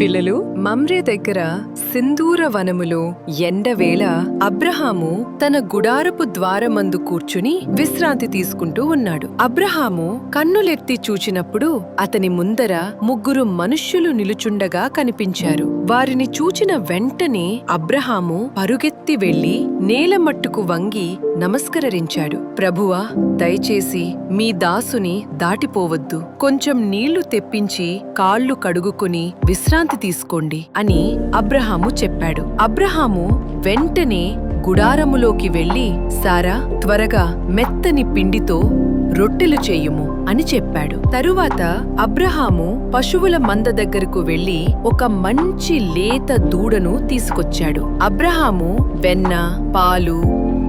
పిల్లలు మమ్రే దగ్గర సింధూర వనములో ఎండవేళ అబ్రహాము తన గుడారపు ద్వారమందు కూర్చుని విశ్రాంతి తీసుకుంటూ ఉన్నాడు. అబ్రహాము కన్నులెత్తి చూచినప్పుడు అతని ముందర ముగ్గురు మనుష్యులు నిలుచుండగా కనిపించారు. వారిని చూచిన వెంటనే అబ్రహాము పరుగెత్తి వెళ్ళి నేల మట్టుకు వంగి నమస్కరించాడు. ప్రభువా దయచేసి మీ దాసుని దాటిపోవద్దు. కొంచెం నీళ్ళు తెప్పించి కాళ్ళు కడుగుకుని విశ్రాంతి తీసుకోండి అని అబ్రహాము చెప్పాడు. అబ్రహాము వెంటనే గుడారములోకి వెళ్ళి సారా త్వరగా మెత్తని పిండితో రొట్టెలు చేయుము అని చెప్పాడు. తరువాత అబ్రహాము పశువుల మంద దగ్గరకు వెళ్ళి ఒక మంచి లేత దూడను తీసుకొచ్చాడు. అబ్రహాము వెన్న పాలు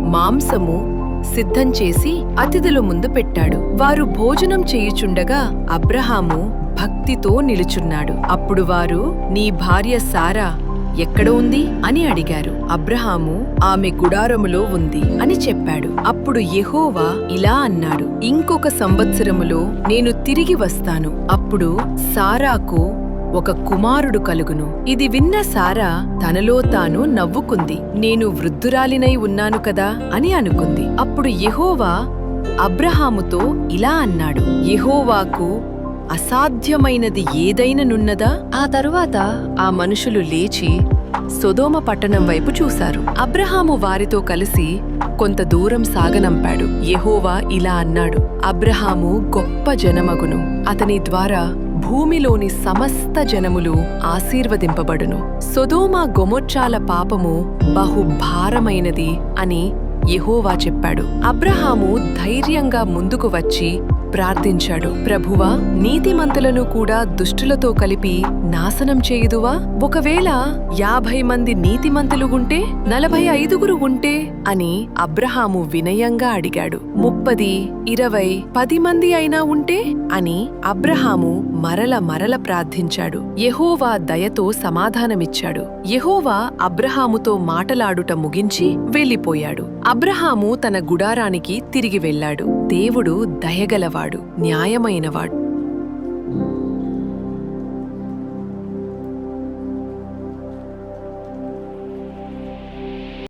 మాంసము సిద్ధం చేసి అతిథుల ముందు పెట్టాడు. వారు భోజనం చేయుచుండగా అబ్రహాము భక్తితో నిలుచున్నాడు. అప్పుడు వారు నీ భార్య సారా ఎక్కడ ఉంది? అని అడిగారు. అబ్రహాము ఆమె గుడారములో ఉంది అని చెప్పాడు. అప్పుడు యెహోవా ఇలా అన్నాడు ఇంకొక సంవత్సరములో నేను తిరిగి వస్తాను. అప్పుడు సారాకు ఒక కుమారుడు కలుగును. ఇది విన్న సారా తనలో తాను నవ్వుకుంది. నేను వృద్ధురాలినై ఉన్నాను కదా? అని అనుకుంది. అప్పుడు యెహోవా అబ్రహాముతో ఇలా అన్నాడు యెహోవాకు అసాధ్యమైనది ఏదైననున్నదా ఆ తరువాత ఆ మనుషులు లేచి సొదోమ పట్టణం వైపు చూశారు. అబ్రహాము వారితో కలిసి కొంత దూరం సాగనంపాడు. యహోవా ఇలా అన్నాడు అబ్రహాము గొప్ప జనమగును. అతని ద్వారా భూమిలోని సమస్త జనములు ఆశీర్వదింపబడును. సొదోమ గొమొచ్చాల పాపము బహుభారమైనది అని యహోవా చెప్పాడు. అబ్రహాము ధైర్యంగా ముందుకు వచ్చి ప్రార్థించాడు. ప్రభువా నీతిమంతులను కూడా దుష్టులతో కలిపి నాశనం చేయుదువా? ఒకవేళ యాభై మంది నీతిమంతులు ఉంటే నలభై ఐదుగురు ఉంటే అని అబ్రహాము వినయంగా అడిగాడు. ముప్పది ఇరవై పది మంది అయినా ఉంటే అని అబ్రహాము మరల మరల ప్రార్థించాడు. యహోవా దయతో సమాధానమిచ్చాడు. యహోవా అబ్రహాముతో మాటలాడుట ముగించి వెళ్ళిపోయాడు. అబ్రహాము తన గుడారానికి తిరిగి వెళ్ళాడు. దేవుడు దయగలవాడు న్యాయమైనవాడు.